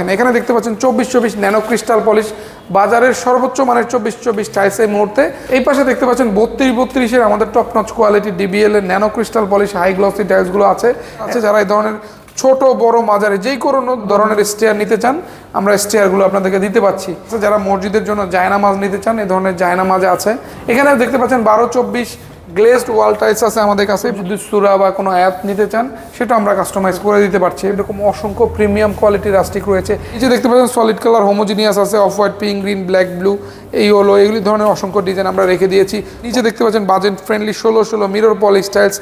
এখানে এখানে দেখতে পাচ্ছেন চব্বিশ চব্বিশ ন্যানো ক্রিস্টাল পলিশ, বাজারের সর্বোচ্চ মানের চব্বিশ চব্বিশ টাইলস এই মুহূর্তে। এই পাশে দেখতে পাচ্ছেন বত্রিশ বত্রিশের আমাদের টপ নচ কোয়ালিটি ডিবিএল এর nano crystal polish high glossy টাইলসগুলো আছে। আছে যারা এই ধরনের ছোট, বড় মাজারে যেই কোনো ধরনের স্টেয়ার নিতে চান, আমরা স্টেয়ারগুলো আপনাদেরকে দিতে পাচ্ছি। যারা মসজিদের জন্য জায়নামাজ নিতে চান, এই ধরনের জায়নামাজ আছে। এখানে দেখতে পাচ্ছেন বারো চব্বিশ গ্লেজড ওয়াল টাইলস আছে আমাদের কাছে। যদি সুরা বা কোনো অ্যাপ নিতে চান, সেটা আমরা কাস্টমাইজ করে দিতে পারছি। এরকম অসংখ্য প্রিমিয়াম কোয়ালিটির রাস্টিক রয়েছে। এই যে দেখতে পাচ্ছেন সলিড কালার হোমোজিনিয়াস আছে off white pink green black blue এই হলো এইগুলি ধরনের অসংখ্য ডিজাইন আমরা রেখে দিয়েছি। নিচে দেখতে পাচ্ছেন বাজেট ফ্রেন্ডলি ষোলো ষোলো মিরর পলি স্টাইলস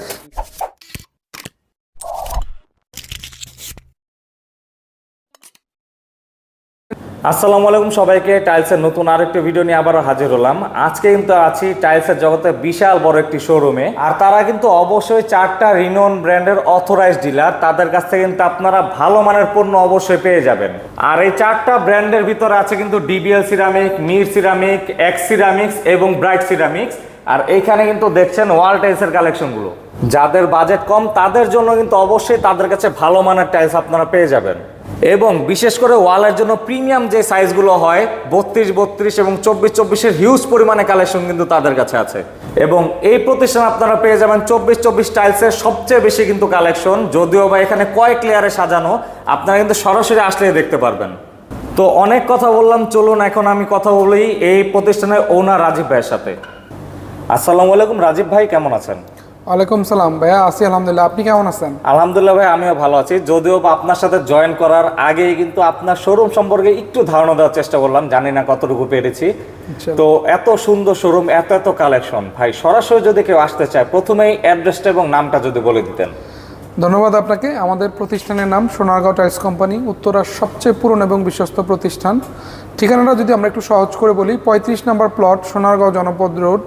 আসসালামু আলাইকুম সবাইকে টাইলসের নতুন আরেকটি ভিডিও নিয়ে আবারও হাজির হলাম। আজকে কিন্তু আছি টাইলসের জগতে বিশাল বড় একটি শোরুমে আর তারা কিন্তু অবশ্যই চারটা রিনোন ব্র্যান্ডের অথরাইজ ডিলার তাদের কাছ থেকে কিন্তু আপনারা ভালো মানের পণ্য অবশ্যই পেয়ে যাবেন। আর এই চারটা ব্র্যান্ডের ভিতরে আছে কিন্তু DBL ceramic Mir ceramic X ceramics এবং ব্রাইট সিরামিক্স আর এইখানে কিন্তু দেখছেন ওয়াল টাইলসের কালেকশনগুলো যাদের বাজেট কম, তাদের জন্য কিন্তু অবশ্যই তাদের কাছে ভালো মানের টাইলস আপনারা পেয়ে যাবেন। এবং বিশেষ করে ওয়ালের জন্য প্রিমিয়াম যে সাইজগুলো হয়, বত্রিশ বত্রিশ এবং চব্বিশ, চব্বিশের হিউজ পরিমাণে কালেকশন কিন্তু তাদের কাছে আছে। এবং এই প্রতিষ্ঠান আপনারা পেয়ে যাবেন চব্বিশ চব্বিশ টাইলসের সবচেয়ে বেশি কিন্তু কালেকশন যদিও বা এখানে কয়েক লেয়ারে সাজানো, আপনারা কিন্তু সরাসরি আসলে দেখতে পারবেন। তো অনেক কথা বললাম, চলুন এখন আমি কথা বলি এই প্রতিষ্ঠানের ওনার রাজীব ভাইয়ের সাথে। আসসালামু আলাইকুম রাজীব ভাই, কেমন আছেন? ওয়ালাইকুম সালাম। ভাইয়া আছি আলহামদুলিল্লাহ। আপনি কেমন আছেন? আলহামদুলিল্লাহ ভাই আমিও ভালো আছি। যদিও বা আপনার সাথে জয়েন করার আগেই কিন্তু আপনার শোরুম সম্পর্কে একটু ধারণা দেওয়ার চেষ্টা করলাম। জানি না কতটুকু পেরেছি। তো এত সুন্দর শোরুম এত এত কালেকশন ভাই সরাসরি যদি কেউ আসতে চায় প্রথমেই অ্যাড্রেসটা এবং নামটা যদি বলে দিতেন। ধন্যবাদ আপনাকে। আমাদের প্রতিষ্ঠানের নাম সোনারগাঁও টাইলস কোম্পানি উত্তরার সবচেয়ে পুরনো এবং বিশ্বস্ত প্রতিষ্ঠান। ঠিকানাটা যদি আমরা একটু সহজ করে বলি পঁয়ত্রিশ নম্বর প্লট সোনারগাঁও জনপদ রোড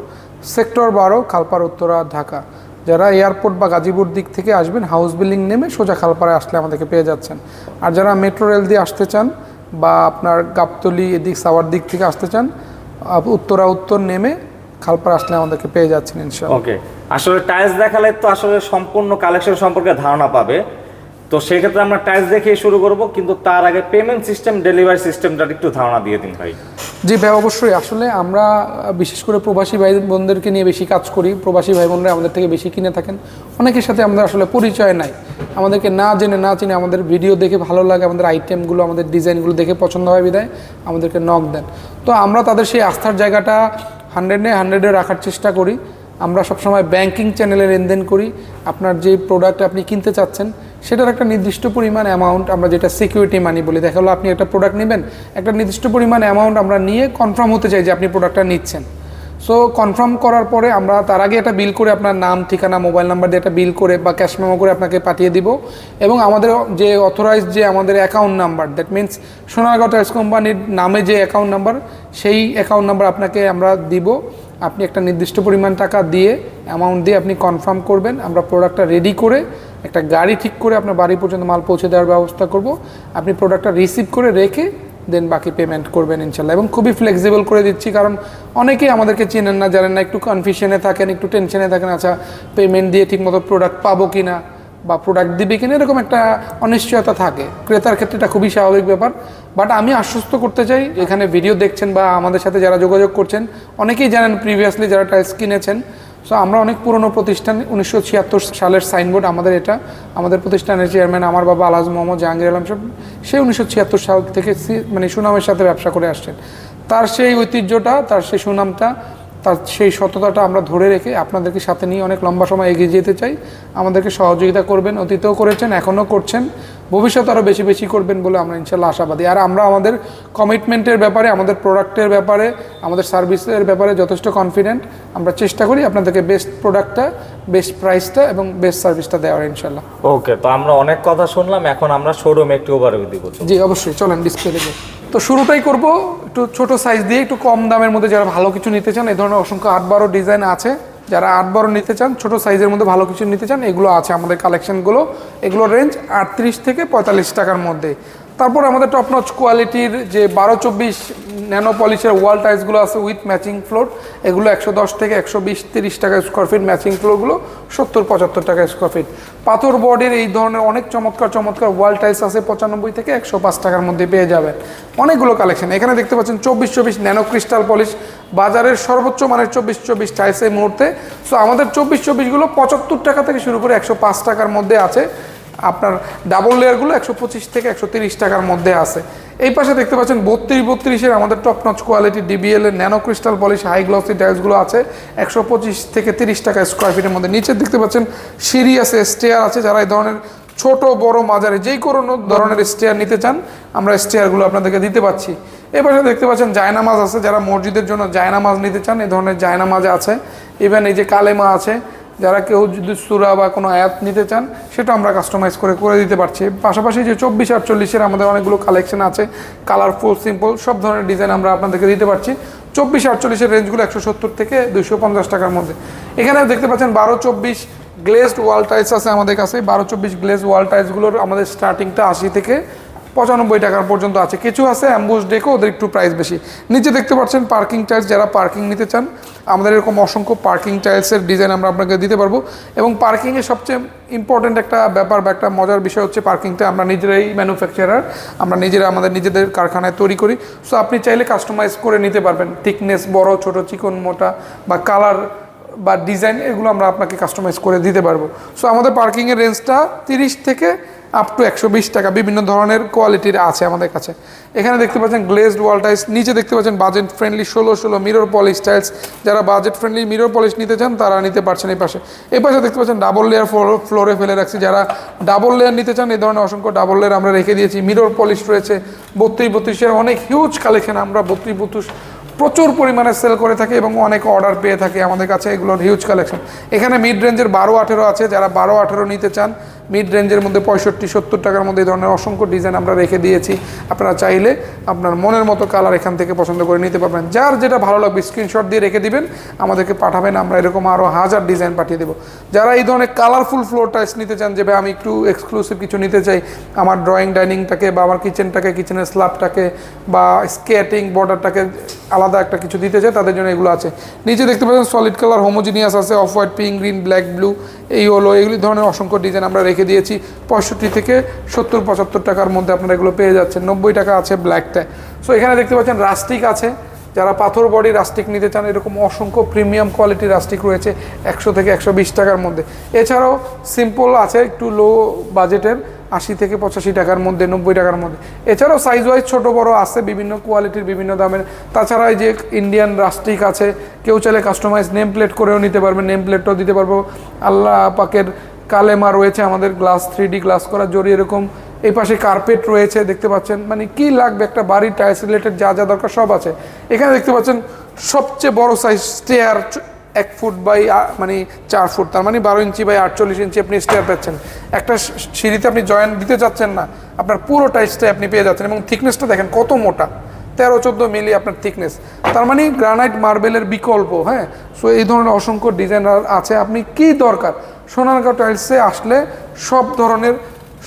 সেক্টর বারো খালপাড় উত্তরা ঢাকা। যারা এয়ারপোর্ট বা গাজীপুর দিক থেকে আসবেন হাউস বিল্ডিং নেমে সোজা খালপাড়ায় আসলে আমাদেরকে পেয়ে যাচ্ছেন। আর যারা মেট্রো রেল দিয়ে আসতে চান বা আপনার গাবতলি এদিক সাওয়ার দিক থেকে আসতে চান উত্তরা উত্তর নেমে খালপাড়া আসলে আমাদেরকে পেয়ে যাচ্ছেন ইনশাআল্লাহ। ওকে আসলে টাইলস দেখালে তো আসলে সম্পূর্ণ কালেকশন সম্পর্কে ধারণা পাবে। তো সেক্ষেত্রে আমরা টাইলস দেখে শুরু করব, কিন্তু তার আগে পেমেন্ট সিস্টেম ডেলিভারি সিস্টেমটা একটু ধারণা দিয়ে দিন ভাই। জি ভাই, অবশ্যই। আসলে আমরা, বিশেষ করে প্রবাসী ভাই বোনদেরকে নিয়ে বেশি কাজ করি। প্রবাসী ভাই বোনরা আমাদের থেকে বেশি কিনে থাকেন। অনেকের সাথে আমাদের আসলে পরিচয় নাই। আমাদেরকে না জেনে, না চিনে আমাদের ভিডিও দেখে ভালো লাগে, আমাদের আইটেমগুলো আমাদের ডিজাইনগুলো দেখে পছন্দ হয় বিদায়। আমাদেরকে নক দেন। তো আমরা তাদের সেই আস্থার জায়গাটা হান্ড্রেডে হান্ড্রেডে রাখার চেষ্টা করি। আমরা সবসময় ব্যাংকিং চ্যানেলে লেনদেন করি। আপনার যে প্রোডাক্ট আপনি কিনতে চাচ্ছেন সেটার একটা নির্দিষ্ট পরিমাণ অ্যামাউন্ট আমরা যেটা সিকিউরিটি মানি বলি, দেখা হলো আপনি একটা প্রোডাক্ট নেবেন, একটা নির্দিষ্ট পরিমাণ অ্যামাউন্ট আমরা নিয়ে কনফার্ম হতে চাই যে আপনি প্রোডাক্টটা নিচ্ছেন। সো কনফার্ম করার পরে আমরা তার আগে একটা বিল করে আপনার নাম, ঠিকানা মোবাইল নাম্বার দিয়ে একটা বিল করে বা ক্যাশ মেমো করে আপনাকে পাঠিয়ে দিব এবং আমাদের যে অথরাইজ যে আমাদের account number that means Sonargaon tiles কোম্পানির নামে যে অ্যাকাউন্ট নাম্বার সেই অ্যাকাউন্ট নাম্বার আপনাকে আমরা দিব। আপনি একটা নির্দিষ্ট পরিমাণ টাকা দিয়ে অ্যামাউন্ট দিয়ে আপনি কনফার্ম করবেন, আমরা প্রোডাক্টটা রেডি করে একটা গাড়ি ঠিক করে আপনার বাড়ি পর্যন্ত মাল পৌঁছে দেওয়ার ব্যবস্থা করব। আপনি প্রোডাক্টটা রিসিভ করে রেখে দেন বাকি পেমেন্ট করবেন ইনশাল্লাহ। এবং খুবই ফ্লেক্সিবল করে দিচ্ছি কারণ অনেকেই আমাদেরকে চেনেন না, জানেন না, একটু কনফিউশনে থাকেন, একটু টেনশনে থাকেন আচ্ছা পেমেন্ট দিয়ে ঠিকমতো প্রোডাক্ট পাবো কি না বা প্রোডাক্ট দিবে কিনা, এরকম একটা অনিশ্চয়তা থাকে। ক্রেতার ক্ষেত্রে এটা খুবই স্বাভাবিক ব্যাপার। বাট আমি আশ্বস্ত করতে চাই, এখানে ভিডিও দেখছেন বা আমাদের সাথে যারা যোগাযোগ করছেন, অনেকেই জানেন প্রিভিয়াসলি যারা টাইলস কিনেছেন সো আমরা অনেক পুরনো প্রতিষ্ঠান, উনিশশো ছিয়াত্তর সালের সাইনবোর্ড আমাদের এটা। আমাদের প্রতিষ্ঠানের চেয়ারম্যান আমার বাবা আলাজ মোহাম্মদ জাহাঙ্গীর আলম সাহেব সে উনিশশো ছিয়াত্তর সাল থেকে মানে সুনামের সাথে ব্যবসা করে আসছেন। তার সেই ঐতিহ্যটা, তার সেই সুনামটা, তার সেই সততাটা আমরা ধরে রেখে আপনাদেরকে সাথে নিয়ে অনেক লম্বা সময় এগিয়ে যেতে চাই। আমাদেরকে সহযোগিতা করবেন, অতীতেও করেছেন, এখনও করছেন। ভবিষ্যতে আরও বেশি বেশি করবেন বলে আমরা ইনশাল্লাহ আশাবাদী। আর আমরা আমাদের কমিটমেন্টের ব্যাপারে আমাদের প্রোডাক্টের ব্যাপারে আমাদের সার্ভিসের ব্যাপারে যথেষ্ট কনফিডেন্ট আমরা চেষ্টা করি আপনাদেরকে বেস্ট প্রোডাক্টটা বেস্ট প্রাইসটা এবং বেস্ট সার্ভিসটা দেওয়ার ইনশাল্লাহ। ওকে তো আমরা অনেক কথা শুনলাম এখন আমরা শোরুমে একটু ওভারভিউ দিব জি অবশ্যই চলেন ডিসপ্লে তো শুরুটাই করব একটু ছোট সাইজ দিয়ে একটু কম দামের মধ্যে যারা ভালো কিছু নিতে চান এই ধরনের অসংখ্য আট বারো ডিজাইন আছে। যারা আট বারো নিতে চান, ছোট সাইজের মধ্যে ভালো কিছু নিতে চান, এগুলো আছে আমাদের কালেকশনগুলো এগুলো রেঞ্জ আটত্রিশ থেকে পঁয়তাল্লিশ টাকার মধ্যে। তারপর আমাদের টপ নচ কোয়ালিটির যে বারো চব্বিশ ন্যানো পলিশের ওয়াল টাইলসগুলো আছে উইথ ম্যাচিং ফ্লোর এগুলো একশো দশ থেকে একশো বিশ তিরিশ টাকা স্কোয়ার ফিট ম্যাচিং ফ্লোরগুলো সত্তর, পঁচাত্তর টাকা স্কোয়ার ফিট পাথর বডির এই ধরনের অনেক চমৎকার চমৎকার ওয়াল টাইলস আছে, পঁচানব্বই থেকে একশো পাঁচ টাকার মধ্যে পেয়ে যাবেন। অনেকগুলো কালেকশন এখানে দেখতে পাচ্ছেন চব্বিশ চব্বিশ ন্যানো ক্রিস্টাল পলিশ বাজারের সর্বোচ্চ মানের চব্বিশ চব্বিশ টাইলস এই মুহূর্তে। সো আমাদের চব্বিশ চব্বিশগুলো পঁচাত্তর টাকা থেকে শুরু করে একশো পাঁচ টাকার মধ্যে আছে। আপনার ডাবল লেয়ারগুলো একশো পঁচিশ থেকে একশো তিরিশ টাকার মধ্যে আছে। এই পাশে দেখতে পাচ্ছেন বত্রিশ বত্রিশের আমাদের টপ নচ কোয়ালিটি ডিবিএল এর nano crystal polish high glossy টাইলসগুলো আছে, একশো পঁচিশ থেকে তিরিশ টাকা স্কোয়ার ফিটের মধ্যে। নিচে দেখতে পাচ্ছেন সিঁড়ি আছে স্টেয়ার আছে, যারা এই ধরনের ছোট, বড় মাজারে যেই কোনো ধরনের স্টেয়ার নিতে চান, আমরা স্টেয়ারগুলো আপনাদেরকে দিতে পাচ্ছি। পাশে দেখতে পাচ্ছেন জায়নামাজ আছে, যারা মসজিদের জন্য জায়নামাজ নিতে চান, এই ধরনের জায়নামাজ আছে। ইভেন এই যে কালেমা আছে যারা কেউ যদি সুরা বা কোনো অ্যাপ নিতে চান, সেটা আমরা কাস্টমাইজ করে করে দিতে পারছি। পাশাপাশি যে চব্বিশ আটচল্লিশের আমাদের অনেকগুলো কালেকশন আছে কালারফুল সিম্পল সব ধরনের ডিজাইন আমরা আপনাদেরকে দিতে পারছি। চব্বিশ আটচল্লিশের রেঞ্জগুলো একশো সত্তর থেকে দুশো পঞ্চাশ টাকার মধ্যে। এখানে দেখতে পাচ্ছেন বারো চব্বিশ গ্লেজড ওয়াল টাইলস আছে আমাদের কাছে। বারো চব্বিশ গ্লেজ ওয়াল টাইলসগুলোর আমাদের স্টার্টিংটা আশি থেকে পঁচানব্বই টাকার পর্যন্ত আছে। কিছু আছে অ্যাম্বুস ডেকো ওদের একটু প্রাইস বেশি। নিচে দেখতে পাচ্ছেন পার্কিং টাইলস যারা পার্কিং নিতে চান, আমাদের এরকম অসংখ্য পার্কিং টাইলসের ডিজাইন আমরা আপনাকে দিতে পারব। এবং পার্কিংয়ের সবচেয়ে ইম্পর্ট্যান্ট একটা ব্যাপার বা একটা মজার বিষয় হচ্ছে পার্কিংটা আমরা নিজেরাই ম্যানুফ্যাকচারার আমরা নিজেরা আমাদের নিজেদের কারখানায় তৈরি করি। সো আপনি চাইলে কাস্টমাইজ করে নিতে পারবেন। থিকনেস বড়, ছোট, চিকন, মোটা বা কালার বা ডিজাইন এগুলো আমরা আপনাকে কাস্টমাইজ করে দিতে পারব। সো আমাদের পার্কিংয়ের রেঞ্জটা তিরিশ থেকে আপ টু একশো বিশ টাকা বিভিন্ন ধরনের কোয়ালিটির আছে আমাদের কাছে। এখানে দেখতে পাচ্ছেন গ্লেজড ওয়াল টাইলস নিচে দেখতে পাচ্ছেন বাজেট ফ্রেন্ডলি ষোলো ষোলো মিরর পলিশ টাইলস যারা বাজেট ফ্রেন্ডলি মিরর পলিশ নিতে চান, তারা নিতে পারছেন এই পাশে। এই পাশে দেখতে পাচ্ছেন ডাবল লেয়ার ফ্লোরে ফেলে রাখছি। যারা ডাবল লেয়ার নিতে চান, এই ধরনের অসংখ্য ডাবল লেয়ার আমরা রেখে দিয়েছি। মিরর পলিশ রয়েছে, বত্রিশ বত্রিশের অনেক হিউজ কালেকশন আমরা বত্রিশ বত্রিশ প্রচুর পরিমাণে সেল করে থাকে এবং অনেক অর্ডার পেয়ে থাকে আমাদের কাছে এগুলোর হিউজ কালেকশন এখানে মিড রেঞ্জের বারো, আঠেরো আছে, যারা বারো, আঠেরো নিতে চান মিড রেঞ্জের মধ্যে পঁয়ষট্টি, সত্তর টাকার মধ্যে এই ধরনের অসংখ্য ডিজাইন আমরা রেখে দিয়েছি। আপনারা চাইলে আপনার মনের মতো কালার এখান থেকে পছন্দ করে নিতে পারবেন। যার যেটা ভালো লাগবে স্ক্রিনশট দিয়ে রেখে দিবেন, আমাদেরকে পাঠাবেন, আমরা এরকম আরও হাজার ডিজাইন পাঠিয়ে দেবো। যারা এই ধরনের কালারফুল ফ্লোর টাইলস নিতে চান, যে আমি একটু এক্সক্লুসিভ কিছু নিতে চাই, আমার ড্রয়িং ডাইনিংটাকে বা আমার কিচেনটাকে কিচেনের স্ল্যাবটাকে বা স্কেটিং বর্ডারটাকে আলাদা একটা কিছু দিতে চাই তাদের জন্য এগুলো আছে। নিচে দেখতে পাচ্ছেন সলিড কালার হোমোজিনিয়াস আছে off white pink green black blue এই হলো, এগুলি ধরনের অসংখ্য ডিজাইন আমরা রেখে দিয়েছি। পঁয়ষট্টি থেকে সত্তর, পঁচাত্তর টাকার মধ্যে আপনারা এগুলো পেয়ে যাচ্ছেন। নব্বই টাকা আছে ব্ল্যাকটা সো এখানে দেখতে পাচ্ছেন রাস্টিক আছে। যারা পাথর বডি রাস্টিক নিতে চান, এরকম অসংখ্য প্রিমিয়াম কোয়ালিটির রাস্টিক রয়েছে একশো থেকে একশো বিশ টাকার মধ্যে। এছাড়াও সিম্পল আছে, একটু লো বাজেটের আশি থেকে পঁচাশি টাকার মধ্যে, নব্বই টাকার মধ্যে। এছাড়াও সাইজ ওয়াইজ ছোটো বড় আছে, বিভিন্ন কোয়ালিটির বিভিন্ন দামের। তাছাড়া এই যে ইন্ডিয়ান রাস্টিক আছে, কেউ চাইলে কাস্টমাইজ নেম প্লেট করেও নিতে পারবে নেম প্লেটটাও দিতে পারব। আল্লাহ পাকের কালেমা রয়েছে আমাদের গ্লাস থ্রি ডি গ্লাস করা জড়ি এরকম। এই পাশে কার্পেট রয়েছে, দেখতে পাচ্ছেন। মানে কি লাগবে একটা বাড়ির টাইলস রিলেটেড যা যা দরকার সব আছে। এখানে দেখতে পাচ্ছেন সবচেয়ে বড় সাইজ স্টেয়ার এক ফুট বাই মানে চার ফুট, তার মানে বারো ইঞ্চি বাই আটচল্লিশ ইঞ্চি আপনি স্টেয়ার পাচ্ছেন। একটা সিঁড়িতে আপনি জয়েন্ট দিতে চাচ্ছেন না, আপনার পুরো টাইলসটাই আপনি পেয়ে যাচ্ছেন এবং থিকনেসটা দেখেন কত মোটা, তেরো, চোদ্দ মিলি আপনার থিকনেস তার মানে গ্রানাইট মার্বেলের বিকল্প হ্যাঁ? সো এই ধরনের অসংখ্য ডিজাইন আছে। আপনি কি দরকার? সোনারগাঁও টাইলসে আসলে সব ধরনের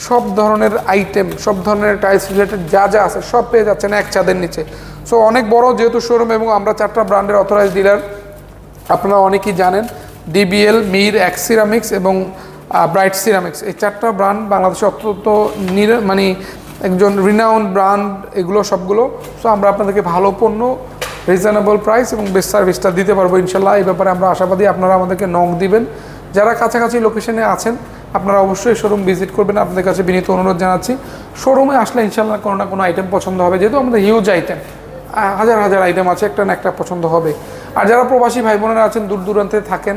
সব ধরনের আইটেম সব ধরনের টাইলস রিলেটেড যা যা আছে সব পেয়ে যাচ্ছেন এক ছাদের নিচে। সো অনেক বড় যেহেতু শোরুম এবং আমরা চারটা ব্র্যান্ডের অথরাইজ ডিলার আপনারা অনেকেই জানেন ডিবিএল মির এক্স সিরামিক্স এবং ব্রাইট সিরামিক্স এই চারটা ব্র্যান্ড বাংলাদেশে অত্যন্ত নির মানে একজন রিনাউন্ড ব্র্যান্ড এগুলো সবগুলো। সো আমরা আপনাদেরকে ভালো পণ্য রিজনেবল প্রাইস এবং বেস্ট সার্ভিসটা দিতে পারব ইনশাল্লাহ। এই ব্যাপারে আমরা আশাবাদী আপনারা আমাদেরকে নক দিবেন। যারা কাছাকাছি লোকেশনে আছেন, আপনারা অবশ্যই শোরুম ভিজিট করবেন। আপনাদের কাছে বিনীত অনুরোধ জানাচ্ছি শোরুমে আসলে ইনশাল্লাহ কোনো না কোনো আইটেম পছন্দ হবে। যেহেতু আমাদের হিউজ আইটেম হাজার হাজার আইটেম আছে, একটা না একটা পছন্দ হবে। আর যারা প্রবাসী ভাই বোনেরা আছেন, দূর দূরান্তে থাকেন,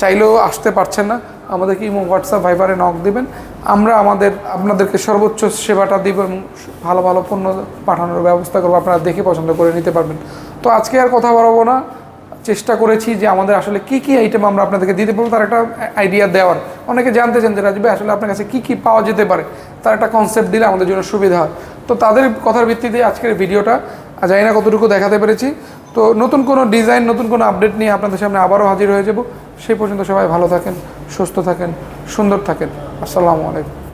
চাইলেও আসতে পারছেন না, আমাদেরকে ইমো, হোয়াটসঅ্যাপ, ভাইবারে নক দেবেন। আমরা আমাদের, আপনাদেরকে সর্বোচ্চ সেবাটা দিব এবং ভালো ভালো পণ্য পাঠানোর ব্যবস্থা করব। আপনারা দেখে পছন্দ করে নিতে পারবেন। তো আজকে আর কথা বাড়াবো না। চেষ্টা করেছি যে আমাদের আসলে কি কি আইটেম আমরা আপনাদেরকে দিতে পারব, তার একটা আইডিয়া দেওয়ার। অনেকে জানতে চান যে রাজবে আসলে আপনার কাছে কি কি পাওয়া যেতে পারে? তার একটা কনসেপ্ট দিলে আমাদের জন্য সুবিধা হয়। তো তাদের কথার ভিত্তিতে আজকের ভিডিওটা জানি না কতটুকু দেখাতে পেরেছি। তো নতুন কোনো ডিজাইন নতুন কোনো আপডেট নিয়ে আপনাদের সামনে আবারও হাজির হয়ে যাব। সেই পর্যন্ত সবাই ভালো থাকেন, সুস্থ থাকেন, সুন্দর থাকেন। আসসালামু আলাইকুম।